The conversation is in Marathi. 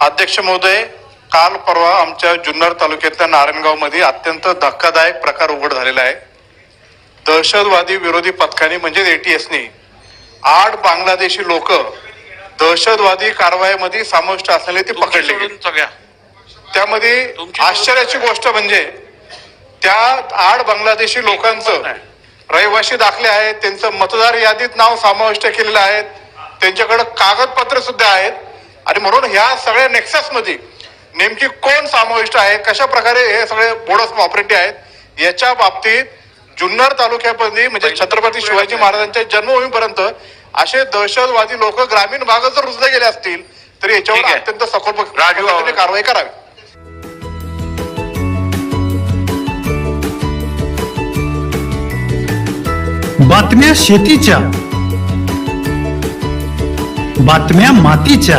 अध्यक्ष महोदय काल परवा आमच्या जुन्नर तालुक्यातल्या नारायणगावमध्ये अत्यंत धक्कादायक प्रकार उघड झालेला आहे. दहशतवादी विरोधी पथकाने म्हणजे एटीएसने आठ बांगलादेशी लोक दहशतवादी कारवाईमध्ये समाविष्ट असलेले ते पकडले गेले. सगळ्या. त्यामध्ये आश्चर्याची गोष्ट म्हणजे त्या आठ बांगलादेशी लोकांचं रहिवासी दाखले आहेत त्यांचं मतदार यादीत नाव समाविष्ट केलेलं आहे त्यांच्याकडे कागदपत्र सुद्धा आहेत. आणि म्हणून ह्या सगळ्या नेक्ससमध्ये नेमकी कोण समाविष्ट आहे कशा प्रकारे हे सगळे बोडस ऑपरेटी आहेत याच्या बाबतीत जुन्नर तालुक्यामध्ये म्हणजे छत्रपती शिवाजी महाराजांच्या जन्मभूमीपर्यंत असे दहशतवादी लोक ग्रामीण भागात जर रुजले गेले असतील तर याच्यावर. अत्यंत सखोल कारवाई करावी. बातम्या शेतीच्या बातम्या मातीच्या.